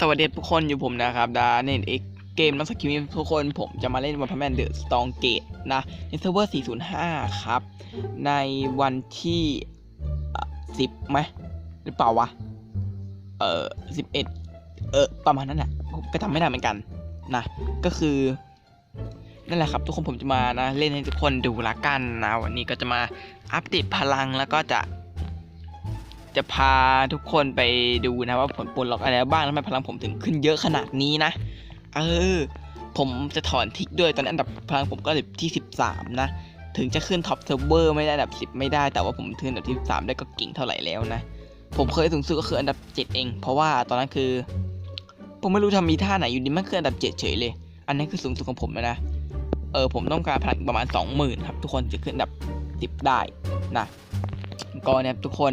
สวัสดีทุกคนอยู่ผมนะครับดาเนนเอ็กเกมนักสกิมทุกคนผมจะมาเล่นวันพัมแมนเดอะสตองเกตนะในเซิร์ฟเวอร์ 405 ครับ ในวันที่สิบไหมหรือเปล่าวะ เออสิบเอ็ดเออ ประมาณนั้นแหละก็ทำไม่ได้เหมือนกันนะ ก็คือ นั่นแหละครับ ทุกคนผมจะมานะ เล่นให้ทุกคนดูละกันนะ วันนี้ก็จะมาอัปเดตพลังแล้วก็จะ จะพาทุกคนไปดูนะว่าผลปลดล็อกอะไรบ้างแล้วทำไมพลังผมถึงขึ้นเยอะขนาดนี้นะ เออ ผมจะถอนทิกด้วยตอนนั้อันดับพลังผมก็อันดับที่ 13 นะ ถึงจะขึ้นท็อปเซิร์ฟเวอร์ไม่ได้อันดับ 10 ไม่ได้แต่ว่าผมขึ้นอันดับที่13ได้ก็เก่งเท่าไหร่แล้วนะ ผมเคยสูงสุดก็คืออันดับ 7 เอง เพราะว่าตอนนั้นคือ ผมไม่รู้ทำมีท่าไหนอยู่ดีมันคืออันดับ 7 เฉยเลย อันนั้นคือสูงสุดของผมแล้วนะเออผมต้องการพลังประมาณ 20,000 ครับ ทุกคนจะขึ้นอันดับ 10 ได้นะก็เนี่ยทุกคน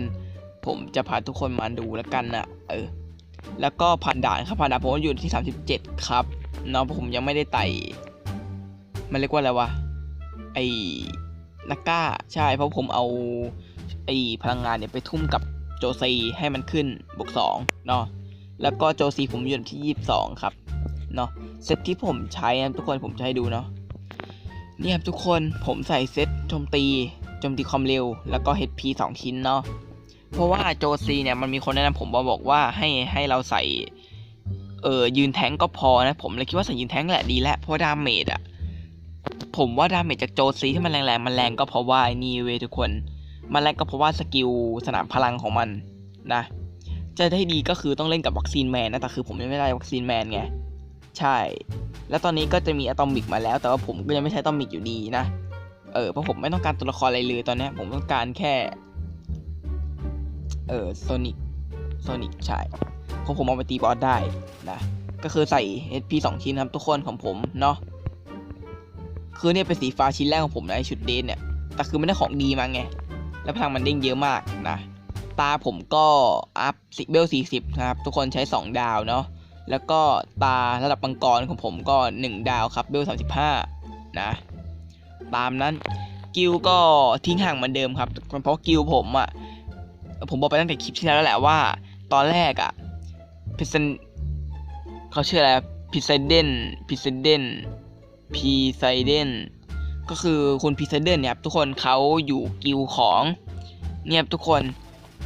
ผมจะพาทุกคนมาดูแล้วกันนะเออแล้วก็ผ่านด่านครับผ่านด่านผมอยู่ที่ 37 ครับเนาะเพราะผมยังไม่ได้ไต่มันเรียกว่าอะไรวะไอ้นักก้าใช่เพราะผมเอาไอ้พลังงานเนี่ยไปทุ่มกับโจซีให้มันขึ้นบวก2เนาะแล้วก็โจซีผมอยู่ที่ 22 ครับเนาะเซตที่ผมใช้นะทุกคนผมจะให้ดูเนาะเนี่ยครับทุกคนผมใส่เซตโจมตีโจมตีความเร็ว แล้วก็ HP 2 ชิ้นเนาะ เพราะว่าโจซีเนี่ยมันมีคนแนะนำผมมาบอกว่าให้ให้เราใส่เออยืนแทงก็พอนะผมเลยคิดว่าใส่ยืนแทงแหละดีแล้วเพราะดาเมจอะผมว่าดาเมจจากโจซีที่มันแรงๆมันแรงก็เพราะว่านี่เว้ยทุกคนมันแรงก็เพราะว่าสกิลสนามพลังของมันนะ จะได้ดีก็คือต้องเล่นกับวัคซีนแมนนะแต่คือผมยังไม่ได้วัคซีนแมนไงใช่ แล้วตอนนี้ก็จะมีอะตอมิกมาแล้ว แต่ว่าผมก็ยังไม่ใช้อะตอมิกอยู่ดีนะเออเพราะผมไม่ต้องการตัวละครอะไรเลยตอนนี้ผมต้องการแค่ เออโซนิกโซนิกใช่ของผมเอาไปตีบอสได้นะก็คือใส่ HP 2 ชิ้นครับทุกคนของผมเนาะคือเนี่ยเป็นสีฟ้าชิ้นแรกของผมนะชุดเดนเนี่ยแต่คือไม่ได้ของดีมาไง แล้วพลังมันเด้งเยอะมากนะตาผมก็อัพสิเบล40นะครับทุกคนใช้ 2 ดาวเนาะแล้วก็ตาระดับปังกรของผมก็ 1 ดาวครับเบล35นะตามนั้นกิลก็ทิ้งห่างเหมือนเดิมครับเพราะกิลผมอะ ผมบอกไปตั้งแต่คลิปที่แล้วแล้วแหละว่า ตอนแรกอะพิเซนเขาชื่ออะไรพิซเซเดนพิซเซเดนพีไซเดนก็คือคุณพิซเซเดนเนี่ยครับทุกคนเขาอยู่กิลของเนี่ยครับทุกคน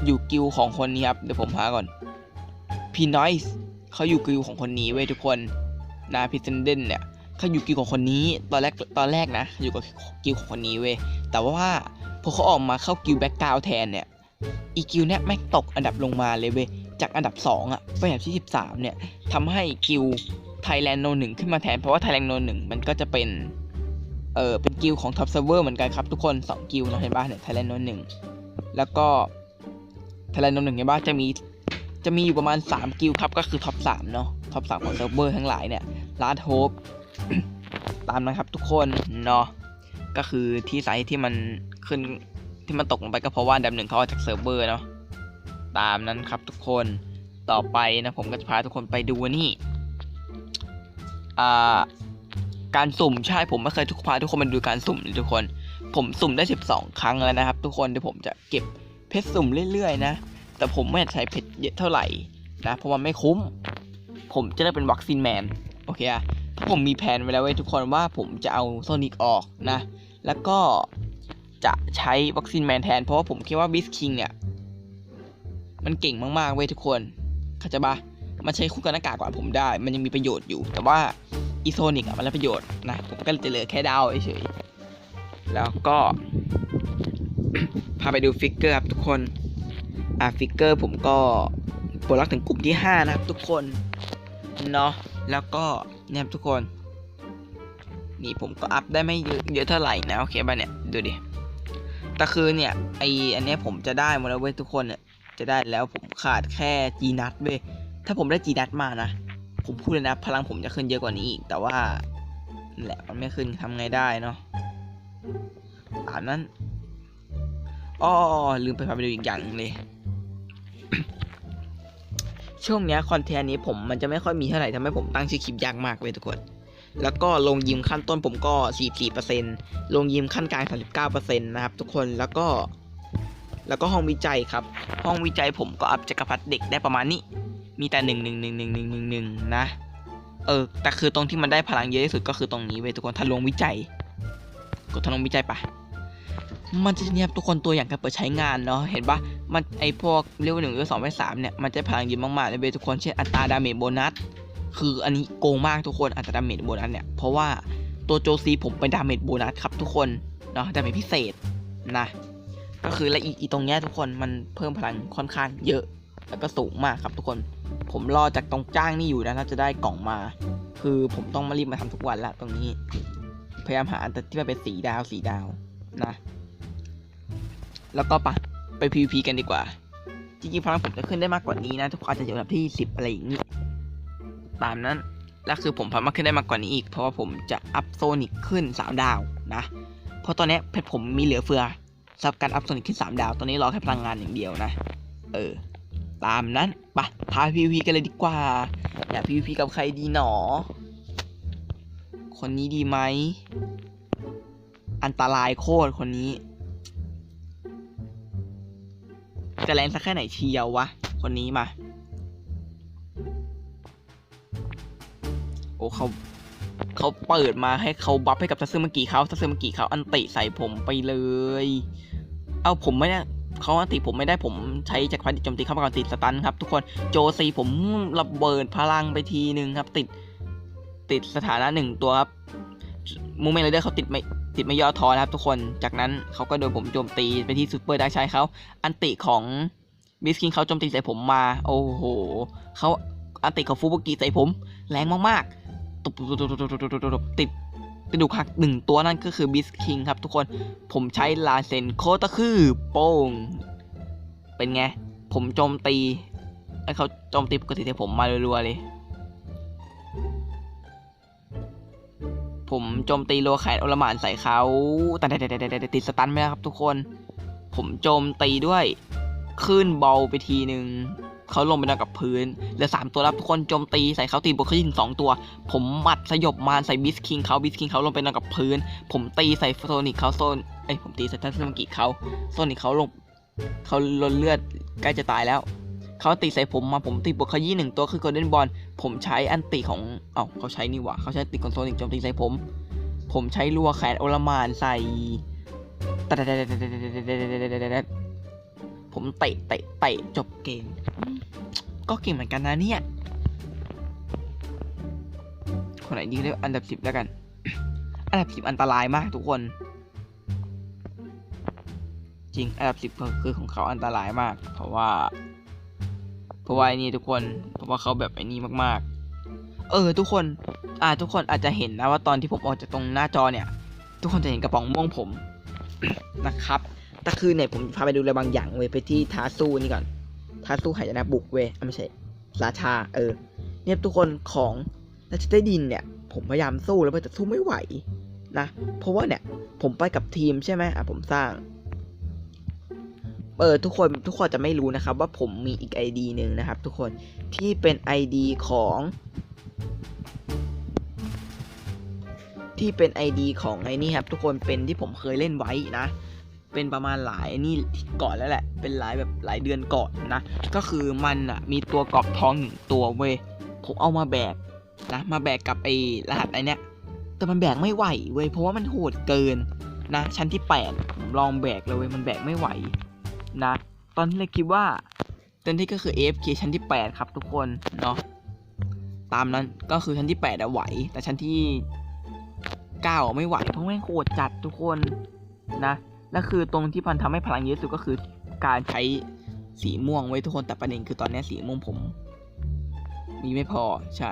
อยู่กิลของคนนี้ครับเดี๋ยวผมหาก่อนพีนอยส์เขาอยู่กิลของคนนี้เว้ยทุกคนนะพิเซเดนเนี่ยเขาอยู่กิลของคนนี้ตอนแรกตอนแรกนะอยู่กับกิลของคนนี้เว้ยแต่ว่าพอเขาออกมาเข้ากิลแบ็กกราวแทนเนี่ย อีกิวเนี่ยแม่งตกอันดับลงมาเลยเว้ยจากอันดับ 2อะไปอันดับที่ 13 เนี่ยทำให้กิวไทยแลนด์โนหนึ่งขึ้นมาแทน เพราะว่าไทยแลนด์โนหนึ่งมันก็จะเป็นเออเป็นกิวของท็อปเซิร์ฟเวอร์เหมือนกันครับทุกคน 2 กิวนะเห็นป่ะเนี่ยไทยแลนด์โนหนึ่งแล้วก็ไทยแลนด์โนหนึ่งเห็นป่ะจะมีจะมีอยู่ประมาณ 3 กิวครับก็คือท็อป3เนาะท็อป3ของเซิร์ฟเวอร์ทั้งหลายเนี่ยลาดโฮปตามนะครับทุกคนเนาะก็คือที่ไซต์ที่มันขึ้น ที่มันตกลงไปก็เพราะว่าอันดับหนึ่งเขาออกจากเซิร์ฟเวอร์เนาะตามนั้นครับทุกคนต่อไปนะผมก็จะพาทุกคนไปดูนี่อ่าการสุ่มใช่ผมไม่เคยทุกพาทุกคนมาดูการสุ่มเลยทุกคน ผมสุ่มได้ 12 ครั้งแล้วนะครับ ทุกคนเดี๋ยวผมจะเก็บเพชรสุ่มเรื่อยๆนะแต่ผมไม่ใช้เพชรเยอะเท่าไหร่นะเพราะว่าไม่คุ้ม ผมจะได้เป็นวัคซีนแมนโอเคอะเพราะผมมีแผนไว้แล้วเว้ทุกคนว่าผมจะเอาโซนิกออกนะ แล้วก็ จะใช้วัคซีนแมนแทน เพราะว่าผมคิดว่าบิสคิงเนี่ย มันเก่งมากๆเว้ยทุกคนเข้าใจปะมันใช้คู่กับหน้ากากกว่าผมได้ มันยังมีประโยชน์อยู่ แต่ว่าอีโซนิกอะมันไร้ประโยชน์นะผมก็จะเหลือแค่ดาวเฉยๆแล้วก็พาไปดูฟิกเกอร์ครับทุกคนอะฟิกเกอร์ผมก็ปลดล็อกถึงกลุ่มที่ 5 นะครับทุกคนเนาะแล้วก็เนี่ยครับทุกคน นี่ผมก็อัพได้ไม่เยอะเยอะเท่าไหร่นะ โอเคป่ะเนี่ย ดูดิ แต่คือเนี่ยไออันนี้ผมจะได้หมดแล้วเว้ยทุกคนเนี่ยจะได้แล้วผมขาดแค่จีนัทเว้ยถ้าผมได้จีนัทมานะ ผมพูดเลยนะ พลังผมจะขึ้นเยอะกว่านี้อีก แต่ว่าแหละมันไม่ขึ้นทำไงได้เนาะตามนั้นอ้อลืมไปพาไปดูอีกอย่างหนึ่งเลย ช่วงเนี้ยคอนเทนต์นี้ผมมันจะไม่ค่อยมีเท่าไหร่ทำให้ผมตั้งชื่อคลิปยากมากเว้ยทุกคน แล้วก็ลงยิมขั้นต้นผมก็ 44%ลงยิมขั้นกลาง 39%นะครับทุกคนแล้วก็ แล้วก็ห้องวิจัยครับ ห้องวิจัยผมก็อัพจักรพรรดิเด็กได้ประมาณนี้ มีแต่หนึ่งหนึ่งหนึ่งหนึ่งหนึ่งหนึ่งหนึ่งนะ เออ แต่คือตรงที่มันได้พลังเยอะที่สุดก็คือตรงนี้เว้ยทุกคนทะลวงวิจัย กดทะลวงวิจัยปะมันจะเนี่ยทุกคนตัวอย่างการเปิดใช้งานเนาะเห็นปะมันไอพวกเลเวลหนึ่งเลเวลสองเลเวลสามเนี่ยมันจะพลังเยอะมากๆเลยเว้ยทุกคนเช่นอัตราดาเมจโบนัส คืออันนี้โกงมากทุกคนอัตราดาเมจโบนัสเนี่ย เพราะว่าตัวโจซีผมเป็นดาเมจโบนัสครับทุกคนเนาะดาเมจพิเศษนะ ก็คือและอีอีตรงเนี้ยทุกคนมันเพิ่มพลังค่อนข้างเยอะแล้วก็สูงมากครับทุกคน ผมรอจากตรงจ้างนี่อยู่นะถ้าจะได้กล่องมา คือผมต้องมารีบมาทำทุกวันละตรงนี้ พยายามหาอันที่มันเป็นสีดาวสีดาวนะ แล้วก็ปะไป PVP กันดีกว่า จริงๆพลังผมจะขึ้นได้มากกว่านี้นะ ทุกคนอาจจะอยู่ระดับที่ 10 อะไรอย่างนี้ ตามนั้น แล้วคือผมพามารถขึ้นได้มากกว่านี้อีก เพราะว่าผมจะอัพโซนิกขึ้น 3 ดาวนะ เพราะตอนนี้เพชรผมมีเหลือเฟือสำหรับการอัพโซนิกขึ้น 3 ดาว ตอนนี้รอแค่พลังงานอย่างเดียวนะ เออ ตามนั้นปะพา PVP กันเลยดีกว่า อยาก PVP กับใครดีหนอ คนนี้ดีไหม อันตรายโคตรคนนี้จะแรงสักแค่ไหนเชียววะ คนนี้มา เขาเขาเปิดมาให้เขาบัฟให้กับทัซึมากิเขาทัซึมากิเขาอันติใส่ผมไปเลย เอาผมไม่ได้เขาอันติผมไม่ได้ผมใช้จากพันโจมตีเข้ามาก่อนติดสตันครับ ทุกคนโจซีผมระเบิดพลังไปทีหนึ่งครับ ติดติดสถานะหนึ่งตัวครับมูเมนต์เดอร์เขาติดไม่ติดไม่ย่อท้อนะครับทุกคน จากนั้นเขาก็โดนผมโจมตีไปที่ซูเปอร์ดักชัยเขาอันติของบิสคิงเขาโจมตีใส่ผมมา โอ้โหเขาอันติของฟูบุกิใส่ผม แรงมากๆ ตุบตุบตุบตุบตุบตุบตุบติดกระดูกหักหนึ่งตัวนั่นก็คือบิสคิงครับทุกคนผมใช้ลาเซนโคตะคือโป้ง เป็นไง ผมโจมตีให้เขาโจมตีปกติแต่ผมมารัวๆเลย ผมโจมตีโลแขนอลมานใส่เขาแต่ติดสตันไหมครับทุกคน ผมโจมตีด้วยคลื่นเบาไปทีหนึ่ง เขาลงไปนอนกับพื้นเหลือสามตัวแล้วทุกคนโจมตีใส่เขาตีบวกเขายิงสองตัว ผมหมัดสยบมารใส่บิสคิงเขาบิสคิงเขาลงไปนอนกับพื้น ผมตีใส่โซนิกเขาโซนเอ้ยผมตีใส่ทัศนมกิเขาโซนิกเขาลงเขาลดเลือดใกล้จะตายแล้วเขาตีใส่ผมมาผมตีบวกเขายี่หนึ่งตัวคือโกลเด้นบอลผมใช้อันติของเอ้าเขาใช้นี่หว่าเขาใช้ติของโซนิกโจมตีใส่ผม ผมใช้รัวแขนโอลมานใส่ ผมเตะเตะเตะจบเกม ก็เก่งเหมือนกันนะเนี่ย คนไหนดีเรียกอันดับสิบแล้วกัน อันดับสิบอันตรายมากทุกคน จริง อันดับสิบคือของเขาอันตรายมาก เพราะว่า เพราะว่านี่ทุกคน เพราะว่าเขาแบบไอ้นี่มากๆ เออ ทุกคน อ่า ทุกคนอาจจะเห็นนะว่าตอนที่ผมออกจากตรงหน้าจอเนี่ย ทุกคนจะเห็นกระป๋องม่วงผมนะครับ แต่คือเนี่ยผมพาไปดูอะไรบางอย่างเว้ยไปที่ท้าสู้นี่ก่อนท้าสู้หายนะบุกเว้ยอะไม่ใช่ราชา เออ เนี่ยทุกคนของราชใต้ดินเนี่ย ผมพยายามสู้แล้วแต่สู้ไม่ไหวนะ เพราะว่าเนี่ย ผมไปกับทีมใช่ไหมอะผมสร้าง เออทุกคนทุกคนจะไม่รู้นะครับ ว่าผมมีอีก ID หนึ่งนะครับ ทุกคนที่เป็น ID ของ ที่เป็น ID ของไอ้นี่ครับ ทุกคนเป็นที่ผมเคยเล่นไว้นะ เป็นประมาณหลายนี่ก่อนแล้วแหละ เป็นหลายแบบหลายเดือนก่อนนะ ก็คือมันอะมีตัวกรอบทองหนึ่งตัวเว้ยผมเอามาแบกนะมาแบกกับไอ้รหัสไอ้เนี้ยแต่มันแบกไม่ไหวเว้ยเพราะว่ามันโหดเกินนะ ชั้นที่แปดผมลองแบกเลยเว้ยมันแบกไม่ไหวนะ ตอนที่เราคิดว่าเต็มที่ก็คือ AFK ชั้นที่ 8 ครับทุกคนเนาะตามนั้นก็คือชั้นที่8อะไหว แต่ชั้นที่9ไม่ไหวเพราะแม่งโหดจัดทุกคนนะ แล้วคือตรงที่พันทำให้พลังเยอะสุดก็คือการใช้สีม่วงไว้ทุกคนแต่ประเด็นคือตอนนี้สีม่วงผม มีไม่พอใช่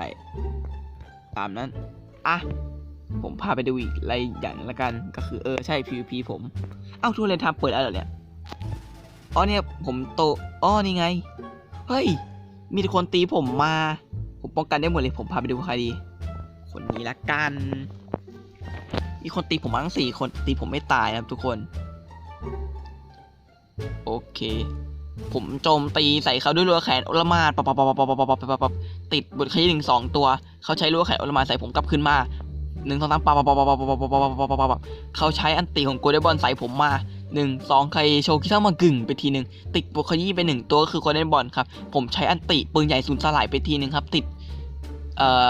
ตามนั้น อะ ผมพาไปดูอีกอะไรอย่างละกันก็คือเออใช่ PVP ผมเอ้าทัวร์เลนทำเปิดแล้วเหรเนี่ยอ๋อเนี่ยผมโตอ๋อนี่ไง เฮ้ย มีคนตีผมมา ผมป้องกันได้หมดเลย ผมพาไปดูใครดี คนนี้ละกัน มีคนตีผมมาทั้งสี่คนตีผมไม่ตายนะครับทุกคน โอเค ผมโจมตีใส่เขาด้วยรัวแขนโอลมาดปับปับปับปับปับปับปับปับปับติดบทขยี้หนึ่งสองตัวเขาใช้รัวแขนโอลมาดใส่ผมกลับขึ้นมาหนึ่งสองสามปับปับปับปับปับปับปับปับปับปับเขาใช้อันตีของโกลเด้นบอลใส่ผมมาหนึ่งสองใครโชว์คิซ่ามากึ่งไปทีหนึ่งติดโบคยี่ไปหนึ่งตัวก็คือโกลเด้นบอลครับ ผมใช้อันติปืนใหญ่สูญสลายไปทีหนึ่งครับ ติดเอ่อ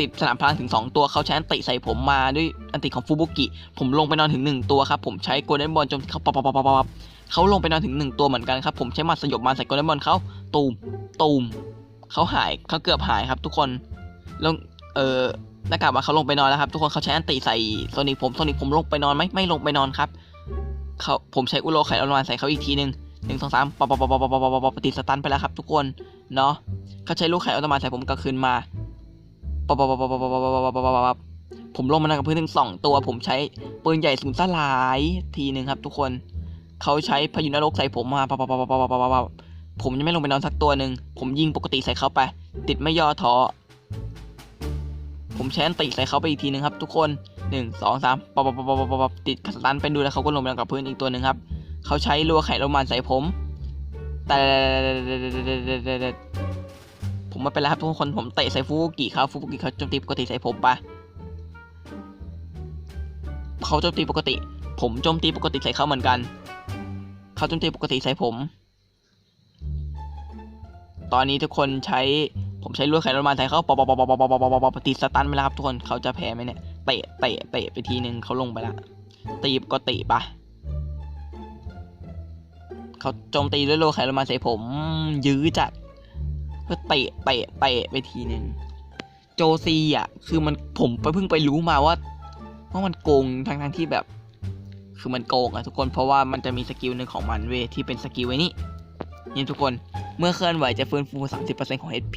ติดสนามพลังถึง 2 ตัวเขาใช้อันติใส่ผมมาด้วยอันติของฟูบุกิ ผมลงไปนอนถึง 1 ตัวครับผมใช้โกลเด้นบอลจนเขาปับปับปับปับเขาลงไปนอนถึง 1 ตัวเหมือนกันครับผมใช้หมัดสยบมาใส่โกลเด้นบอลเขาตูมตูมเขาหายเขาเกือบหายครับ ทุกคนลงเออนักกากมาเขาลงไปนอนแล้วครับ ทุกคนเขาใช้อันติใส่โซนิคผมโซนิคผมลงไปนอนไหมไม่ลงไปนอนครับเขาผมใช้อุโรไข่ออนวานใส่เขาอีกทีหนึ่งหนึ่งสองสามปอปอปอปอปอปอปอปติดสตันไปแล้วครับ ทุกคนเนาะเขาใช้ลูกไข่ออโตมาใส่ผมกลับคืนมา ปับปับปับปับปับปับปับปับปับปับปับผมลงมานั่งกับพื้นถึงสองตัว ผมใช้ปืนใหญ่สูญสลายทีหนึ่งครับ ทุกคนเขาใช้พายุนรกใส่ผมมาปับปับปับปับปับปับปับปับผมยังไม่ลงไปนอนสักตัวหนึ่งผมยิงปกติใส่เขาไป ติดไม่ย่อท้อผมใช้อันติใส่เขาไปอีกทีหนึ่งครับ ทุกคนหนึ่งสองสามปับปับปับปับปับปับติดสตันไปดูแล้วเขาก็ลงไปนอนกับพื้นอีกตัวหนึ่งครับเขาใช้รัวไข่โรมันใส่ผมแต่ ผมม่เป็นไรครับทุกคนผมเตะใส่ฟูกุกิเขาฟูกุกิเขาโจมตีปกติใส่ผมปะเขาโจมตีปกติ ผมโจมตีปกติใส่เขาเหมือนกันเขาโจมตีปกติใส่ผม ตอนนี้ทุกคนใช้ผมใช้ลวดไขรถมาใส่เขาปอปอปอปอปอปอปอปอปอติดสตันไปแล้วครับทุกคนเขาจะแพ้ไหมเนี่ยเตะเตะเตะไปทีนึงเขาลงไปล้วตีปกติปะเขาโจมตีด้วยโลไขรถมาใส่ผม ยื้อจัด เพื่อเตะเตะเตะไปทีหนึ่งโจซีอะ คือมันผมไปเพิ่งไปรู้มาว่าว่ามันโกงทั้งทั้งที่แบบ คือมันโกงอะทุกคนเพราะว่ามันจะมีสกิลหนึ่งของมันเวที่เป็นสกิลไว้นี่นี่ทุกคนเมื่อเคลื่อนไหวจะฟื้นฟู 30%ของ HP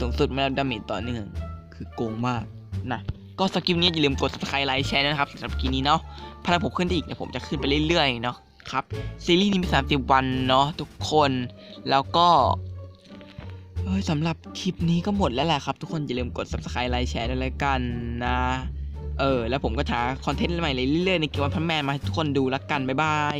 สูงสุดไม่รับดาเมจต่อเนื่องคือโกงมากนะก็สกิลนี้อย่าลืมกด subscribe ไลค์แชร์นะครับสำหรับสกิลนี้เนาะพลังผมขึ้นได้อีกเดี๋ยวผมจะขึ้นไปเรื่อยๆเนาะครับซีรีส์นี้มี 30 วันเนาะทุกคนแล้วก็ เฮ้ยสำหรับคลิปนี้ก็หมดแล้วแหละครับทุกคนอย่าลืมกด subscribe ไลค์แชร์ด้วยแล้วกันนะ เออ แล้วผมก็หาคอนเทนต์ใหม่ๆเรื่อยๆในเกมวันพันแมนมาให้ทุกคนดูแล้วกัน บ๊ายบาย